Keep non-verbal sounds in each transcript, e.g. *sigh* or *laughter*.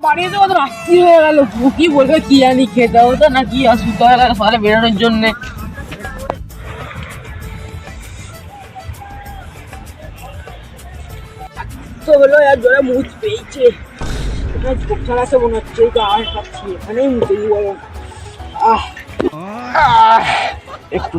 বাড়িতে কত রাত্রি হয়ে গেল? কি বলবে কি জানি খেতে হতো না কি অসুবিধা হয়ে গেল সকালে বেরোনোর জন্য? তো হলো আর জোরে মুখ পেয়েছে এটা ঝোপ ছাড়াতে মনে হচ্ছে এই গায়ে খাচ্ছি এখানেই মুখে দিব আহ। একটু।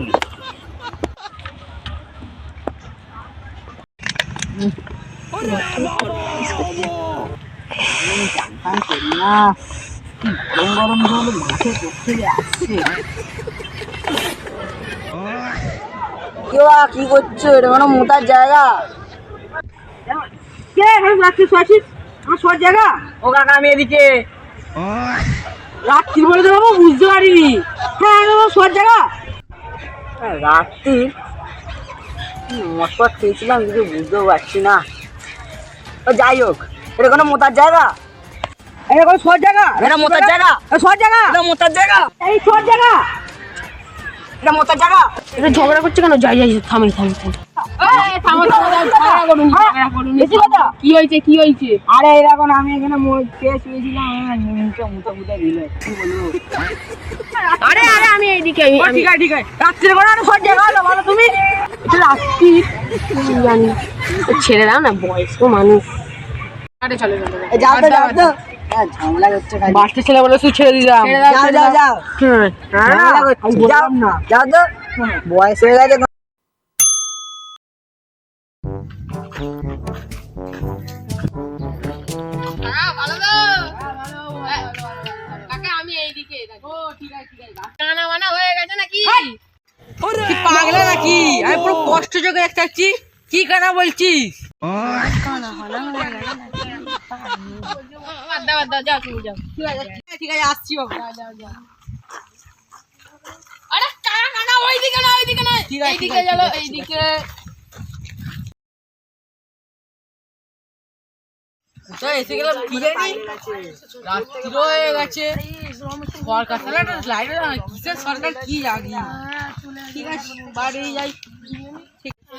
কি করছ? এটা কোনো মোটার জায়গা কে রাত্রি আমার শোয়ার জায়গা ও রাত্রি বলে বুঝতে পারিনি হ্যাঁ শোয়ার জায়গা রাত্রি খেয়েছিলাম বুঝতেও পারছি না যাই হোক এটা কোনো মোতার জায়গা? এটা কোনো জায়গা। এটা মোতার জায়গা। শোয়ার জায়গা। এটা মোতার জায়গা। এই জায়গা। এটা মোতার জায়গা। এটা ঝগড়া করছে কেন? যাই যাই থামি থামি থামি। কি হয়েছে কি হয়েছে? আরে এরকম আমি এখানে আরে আরে আমি এইদিকে আমি ঠিক আছে ঠিক আছে। রাত্রে করে আরও ভালো তুমি। রাত্রি। জানি। ছেড়ে দাও না বয়স্ক মানুষ। আরে চলো চলো চলো। যাও তো যাও তো। ঝামেলা বাচ্চা ছেলে বলে তুই ছেড়ে দিলাম যাও যাও যাও। হুম, ঝামেলা করছে, যাও। না। যাও তো। বয়স হয়ে গেছে। আমি এইদিকে ও ঠিক আছে ঠিক আছে। কানা মানা হয়ে গেছে নাকি? কি পাগলা নাকি? আমি পুরো কষ্ট দেখতে পাচ্ছি কি কানা বলছিস? *laughs* বাদ দাও বাদ দাও যাও তুমি যাও ঠিক আছে ঠিক আছে আসছি বাবু আরে কানা কানা ওইদিকে না ওইদিকে না এইদিকে চলো এইদিকে তো এসে গেলাম জানি রাত্রি হয়ে গেছে সরকার একটা লাইট কিসের সরকার কি জানি ঠিক আছে বাড়ি যাই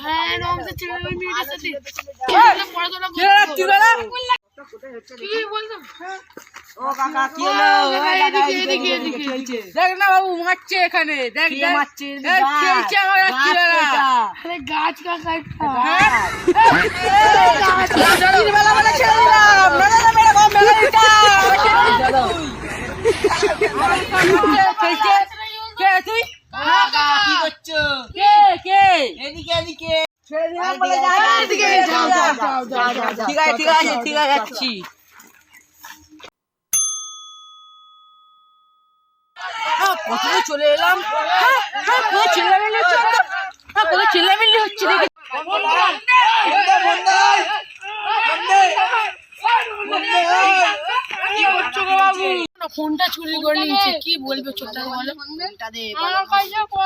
হ্যাঁ ছেড়ে ওই মেয়েটার সাথে পড়াশোনা বলছো? ও কাকা কি হলো? এদিকে। দেখ না বাবু মারছে এখানে। দেখ মারছে? খেলছে আমার আরে গাছ কাকা একটা। হ্যাঁ? বেলা বলে ছেড়ে দিলাম মেরে দে, মেরে দে, মেরে দিটা। খেলছে, কে তুই? কি করছ? কে কে? এদিকে এদিকে ছেড়ে দিলাম বলে যা এদিকে, যাও, যাও, যাও, যাও, যাও, যাও। ঠিক আছে ঠিক আছে ঠিক আছে যাচ্ছি। হ্যাঁ, প্রথমে চলে এলাম। হ্যাঁ, হ্যাঁ, চিল্লামিল্লি হচ্ছে হ্যাঁ, চিল্লামিল্লি হচ্ছে দেখি। ফোনটা চুরি করে নিয়েছে কি বলবে ছোটটা বলো। ফোনটা দে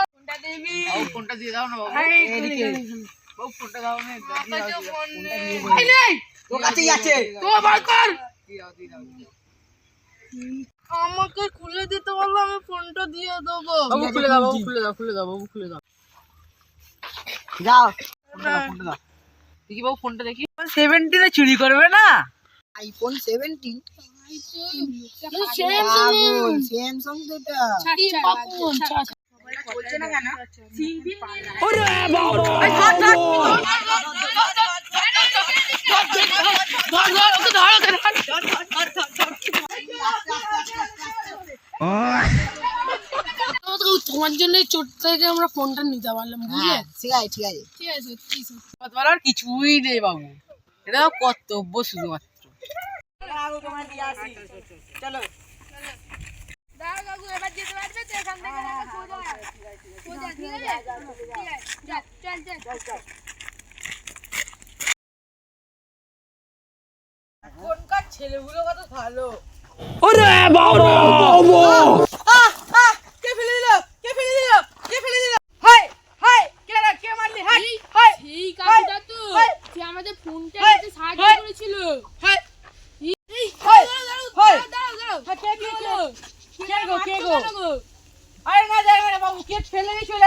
ফোনটা দিবি। বাবু, ফোনটা দিয়ে দাও না বাবু। আমাকে খুলে দিতে বলল আমি ফোনটা দিয়ে দেবো। খুলে দাও খুলে দাও খুলে দাও খুলে দাও। যাও। দেখি বাবু ফোনটা দেখি। সেভেন্টিনে চুরি করবে না? আইফোন সেভেন্টিন স্যামসাং এটা বলছে না কেন তোমার জন্য এই চোট থেকে আমরা ফোনটা নিতে পারলাম বুঝলে হ্যাঁ, ঠিক আছে ঠিক আছে ঠিক আছে সত্যি সত্যি কিছুই নেই বাবু এটা কর্তব্য শুধুমাত্র চলো দাও কাকু এবার যেতে পারবে তো এখান থেকে ছেলেগুলো কত ভালো। কে ফেলে দিল? কে ফেলে দিল? কে ফেলে দিল? হাই হাই কে রে কে মারলি? হাই হাই এই কাকুটা তো সে আমাদের ফোনটা নিতে সাহায্য করেছিল। Hi hi, hi. দাঁড়াও, দাঁড়াও, দাঁড়াও। কে কে গো কে গো? কেন আরে না যাবে না বাবু কে ফেলে চলে